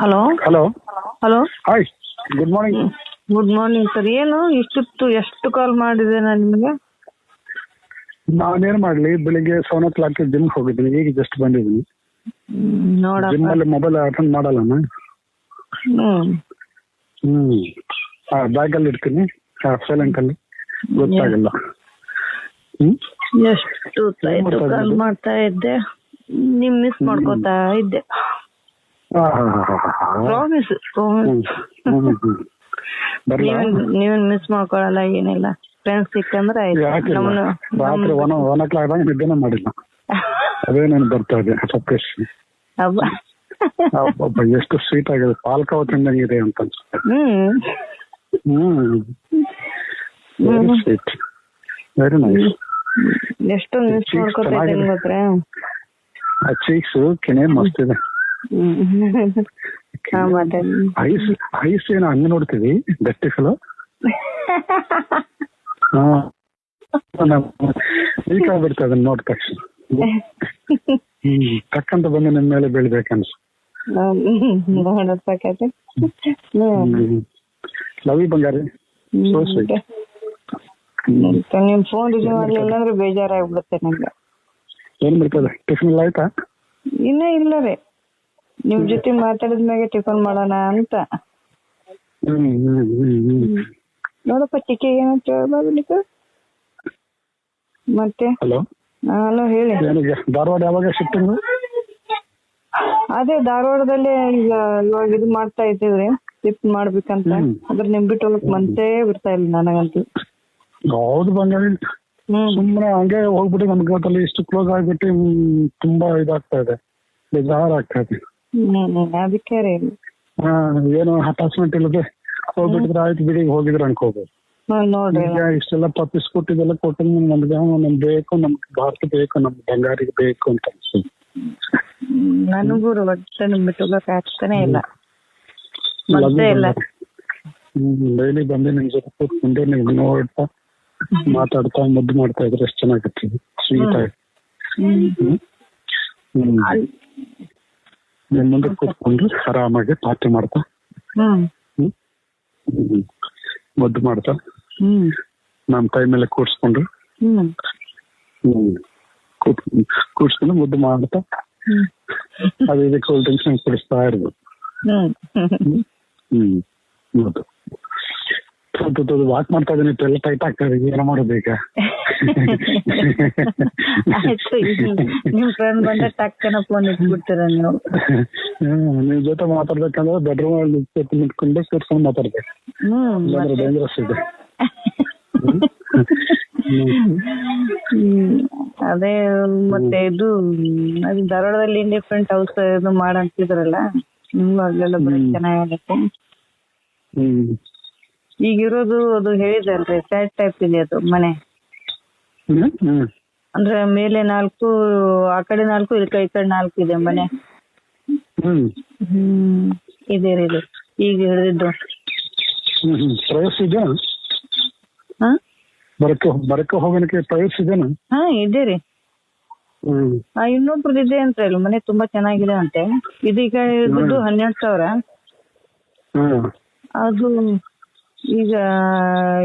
Hello hello hello hi good morning good morning sir ಏನು? ಇಷ್ಟೊತ್ತು ಎಷ್ಟು ಕಾಲ್ ಮಾಡಿದೆ ನಾನು ನಿಮಗೆ? ನಾನೇನ್ ಮಾಡ್ಲಿ ಬೆಳಿಗ್ಗೆ ಸೆವೆನ್ ಓ ಕ್ಲಾಕ್ ಜಿಮ್ ಹೋಗಿದ್ದೀನಿ. ಈಗ ಜಸ್ಟ್ ಬಂದಿದ್ದೀನಿ. ಜಿಮ್ ನೋಡಪ್ಪ ಅಲ್ಲಿ ಮೊಬೈಲ್ ಅಟೆಂಡ್ ಮಾಡಲ್ಲ ನಾನು ಹ್ಮ್. ಹ್ಮ್ ಬ್ಯಾಗ್ ಅಲ್ಲಿ ಇಡ್ತೀನಿ. ಸೈಲೆಂಟ್ ಅಲ್ಲಿ. ಗೊತ್ತಾಗಲ್ಲ. ಹ್ಮ್? ಎಷ್ಟು ಕಾಲ್ ಮಾಡ್ತಾ ಇದ್ದೆ. ನಿಮ್ ಮಿಸ್ ಮಾಡ್ಕೋತಾ ಇದ್ದೆ. ಪ್ರಾಮಿಸ್. ಬರ್ಲಾ? ನೀವೇನ್ ಮಿಸ್ ಮಾಡ್ಕೊಳಲ್ಲ ಏನಿಲ್ಲ. ಫ್ರೆಂಡ್ಸ್ ಸಿಕ್ಕಂದ್ರೆ ರಾತ್ರಿ ಒನ್ ಒನ್ ಓ ಕ್ಲಾಕ್ ನಿದ್ದೆನೇ ಮಾಡಿಲ್ಲ. ಅದೇ ನಾನು ಬರ್ತಾ ಇದೆ? ಸಪ್ರೇಶ್ ಅಬ್ಬಬ್ಬ, ಎಷ್ಟು ಸ್ವೀಟ್ ಆಗಿದೆ. ಪಾಲ್ಕಾವ್ ತಿಂದಂಗೆ ಇದೆ ಅಂತ ಅನ್ಸುತ್ತೆ. Hmm. Very sweet very nice ಎಷ್ಟೊಂದು ಮಿಸ್ ಮಾಡ್ಕೊತಾ. ಇದ್ದೀನಿ ಗೊತ್ತಾ? ಆ ಚೀಕ್ಸ್ ಕೆನೆ ಮಸ್ತ್ ಇದೆ. ಐಸ್ ಐಸ್ ಏನೋ ಹಂಗೆ ನೋಡ್ತೀವಿ ಗಟ್ಟಿ ಫಲ ವೀಕ್ ಆಗ್ಬಿಡ್ತು ಅದನ್ನ ನೋಡ್ ತಕ್ಷಣ. ತಕ್ಕಂತ ಬಂದು ನಿಮ್ ಮೇಲೆ ಬೀಳ್ಬೇಕನ್ಸು. ಲವಿ ಬಂಗಾರಿ. So sweet. ಮತ್ತೆ? ನಿಮ್ ಫೋನ್ ರಿಸೀವ್ ಮಾಡ್ಲಿಲ್ಲ ಅಂದ್ರೆ ಬೇಜಾರಾಗ್ಬಿಡುತ್ತೆ ನಂಗೆ. ಏನ್ ಬರ್ತದೆ ಟಿಫಿನ್ ಆಯ್ತಾ? ಇನ್ನೇ ಇಲ್ಲ ರೀ ನಿಮ್ ಜೊತೆ ಮಾತಾಡಿದ್ಮ್ಯಾಗೆ ಟಿಫನ್ ಮಾಡೋಣ ಅಂತ. ನೋಡಪ್ಪ ಚಿಕ್ಕಿ ಏನಂತ ಹೇಳ್ಬಾರ್ದು ನೀವು ಮತ್ತೆ? ಹಲೋ? ಹಲೋ ಹೇಳಿ. ಧಾರವಾಡ ಯಾವಾಗ ಶಿಫ್ಟಿಂಗ್ ಅದೇ ಧಾರವಾಡದಲ್ಲೇ ಈಗ ಇವಾಗ ಇದು ಮಾಡ್ತಾ ಇದ್ದೀವ್ರಿ. ಶಿಫ್ಟ್ ಮಾಡ್ಬೇಕಂತ. ಅಂತ ಅದ್ರ ನಿಮ್ ಬಿಟ್ಟು ಹೋಗಕ್ ಮನ್ಸೇ ಬಿಡ್ತಾ ಇಲ್ಲ ನನಗಂತೂ. ಹೌದು ಹ್ಮ್. ಸುಮ್ಮನೆ ಹಂಗೆ ಹೋಗ್ಬಿಟ್ಟು ನಮ್ಗೆ ಇಷ್ಟು ಕ್ಲೋಸ್ ಆಗ್ಬಿಟ್ಟು ತುಂಬಾ ಇದಾಗ್ತಾ ಇದೆ. ಬೇಜಾರ್ ಆಗ್ತಾ ಇದೆ. ಹ್ಮ್ ಅದಕ್ಕೆ ರೀ. ಹಾ ಏನು ಅಟ್ಯಾಚ್ಮೆಂಟ್ ಇಲ್ಲದೆ ಹೋಗ್ಬಿಟ್ಟಿದ್ರೆ ಆಯ್ತು ಬಿಡಿ ಹೋಗಿದ್ರು ಅನ್ಕೋಬಹುದು ಹ್ಮ್ ನೋಡ್ರಿ. ಈಗ ಇಷ್ಟೆಲ್ಲ ಪಪ್ಪಿಸ್ ಕೊಟ್ಟಿದ್ದೆಲ್ಲ ಕೊಟ್ಟು ನಮ್ಗೆ ನಮ್ ಬೇಕು ನಮ್ಗೆ ಭಾರತ ಬೇಕು ನಮ್ ಬಂಗಾರಿಗೆ ಬೇಕು ಅಂತ ಅನ್ಸುತ್ತೆ. ಹ್ಮ್, ನನಗೂ ರೀ ಒಟ್ಟೆ ನಿಮ್ ಬಿಟ್ಟು ಆಗ್ತಾನೆ ಇಲ್ಲ. ಮತ್ತೆ ಇಲ್ಲ. ಡೈಲಿ ಬಂದು ನಿಮ್ ಜೊತೆ ಕೂತ್ಕೊಂಡು ನೀವು ನೋಡ್ತಾ ಮಾತಾಡ್ತಾ ಮುದ್ದು ಮಾಡ್ತಾ ಇದ್ರೆ ಎಷ್ಟು ಚೆನ್ನಾಗಿರ್ತೀವಿ ಸ್ವೀಟ್ ಆಗಿ. ಹ್ಮ್. ಹ್ಮ್. ನಿಮ್ ಮುಂದೆ ಕೂತ್ಕೊಂಡು ಆರಾಮಾಗಿ ಪಾರ್ಟಿ ಮಾಡ್ತಾ. ಮುದ್ದು ಮಾಡ್ತಾ. ಹ್ಮ್. ನಮ್ ಕೈ ಮೇಲೆ ಹ್ಮ್. ಕೂತ್ ಮುದ್ದು ಮಾಡ್ತಾ. ಅದು ಇದು ಕೂಲ್ ಡ್ರಿಂಕ್ಸ್ ಕುಡಿಸ್ತಾ ಇರ್ಬೋದು ಹ್ಮ್. ಹೌದು ವಾಕ್ ಮಾಡ್ತಾ ಇದ್ದೀನಿ ಎಲ್ಲ ಟೈಟ್ ಆಗ್ತಾ ಇದೆ ಏನೋ ಮಾಡೋದು ಈಗ. ನಿಮ್ ಫ್ರೆಂಡ್ ಬಂದ ಟಕ್ಕನ ಫೋನ್ ಇಟ್ಬಿಡ್ತೀರ ನೀವು. ನಿಮ್ ಜೊತೆ ಮಾತಾಡ್ಬೇಕಂದ್ರೆ ಬೆಡ್ರೂಮ್ ಅಲ್ಲಿ ನಿಂತ್ಕೊಂಡು ಕೂರ್ಸ್ಕೊಂಡು ಮಾತಾಡ್ಬೇಕು ಡೇಂಜರಸ್ ಇದೆ. ಅದೇ ಮತ್ತೆ ಇದು ಅದು ಧಾರವಾಡದಲ್ಲಿ ಡಿಫ್ರೆಂಟ್ ಹೌಸ್ ಇದು ಮಾಡಂತಿದ್ರಲ್ಲ ನಿಮ್ಗೂ ಅಲ್ಲೆಲ್ಲ. ಚೆನ್ನಾಗಾಗತ್ತೆ ಹ್ಮ್. ಈಗ ಇರೋದು ಅದು ಹೇಳಿದಲ್ರಿ ಫ್ಲಾಟ್ ಟೈಪ್ ಇದೆ ಅದು ಮನೆ. ಹ್ಮ್ ಹ್ಮ್. ಅಂದ್ರೆ ಮೇಲೆ ನಾಲ್ಕು ಆ ಕಡೆ ನಾಲ್ಕು ಈ ಕಡೆ ಈ ಕಡೆ ನಾಲ್ಕು ಇದೆ ಮನೆ. ಹ್ಮ್. ಹ್ಮ್ ಇದೆ ರೀ ಇದು. ಈಗ ಹಿಡಿದಿದ್ದು. ಹ್ಮ್ ಹ್ಮ್. ಪ್ರೈಸ್ ಇದೆಯಾ? ಹಾ? ಬರಕ್ಕೆ ಬರಕ್ಕೆ ಹೋಗೋಣಕ್ಕೆ ಪ್ರೈಸ್ ಇದೆನಾ ಹಾ ಇದೆ ರೀ. ಹ್ಮ್. ಆ ಇನ್ನೊಬ್ರದ್ದು ಇದೆ ಅಂತ ಹೇಳಿ ಮನೆ ತುಂಬಾ ಚೆನ್ನಾಗಿದೆ ಅಂತೆ. ಇದೀಗ ಇದ್ದು ಹನ್ನೆರಡು ಸಾವಿರ. ಹ್ಮ್. ಅದು ಈಗ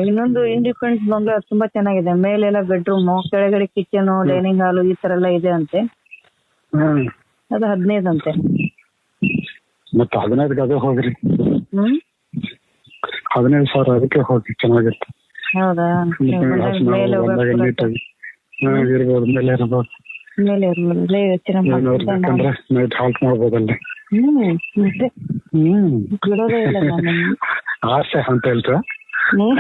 ಇನ್ನೊಂದು ಇಂಡಿಪೆಂಡೆನ್ಸ್ ಬಂಗ್ಲಾ ತುಂಬಾ ಚೆನ್ನಾಗಿದೆ. ಮೇಲೆಲ್ಲ ಬೆಡ್ರೂಮ್ ಕೆಳಗಡೆ ಕಿಚನ್ ಡೈನಿಂಗ್ ಹಾಲ್ ಈ ತರ ಎಲ್ಲ ಇದೆ ಅಂತೆ. ಅದು ಹದಿನೈದು ಅಂತೆ. ಮತ್ತೆ ಹದಿನೈದು ಅದೇ ಹೋಗ್ರಿ. ಹದಿನೈದು ಸಾವಿರ ಅದಕ್ಕೆ ಹೋಗಿ ಚೆನ್ನಾಗಿರುತ್ತೆ. ಹೌದಾ? ಮೇಲೆ ಇರ್ಬೋದು ಇರ್ಬೋದು. ಇರ್ಬೋದು ನೈಟ್ ಹಾಲ್ಟ್ ಮಾಡ್ಬೋದಲ್ಲಿ ಹ್ಮ್ ಮತ್ತೆ ಬಿಡೋದೇ ಇಲ್ಲ ನಾನು ಆಸೆ ಅಂತ ಹೇಳ್ತಾ ಹ್ಮ್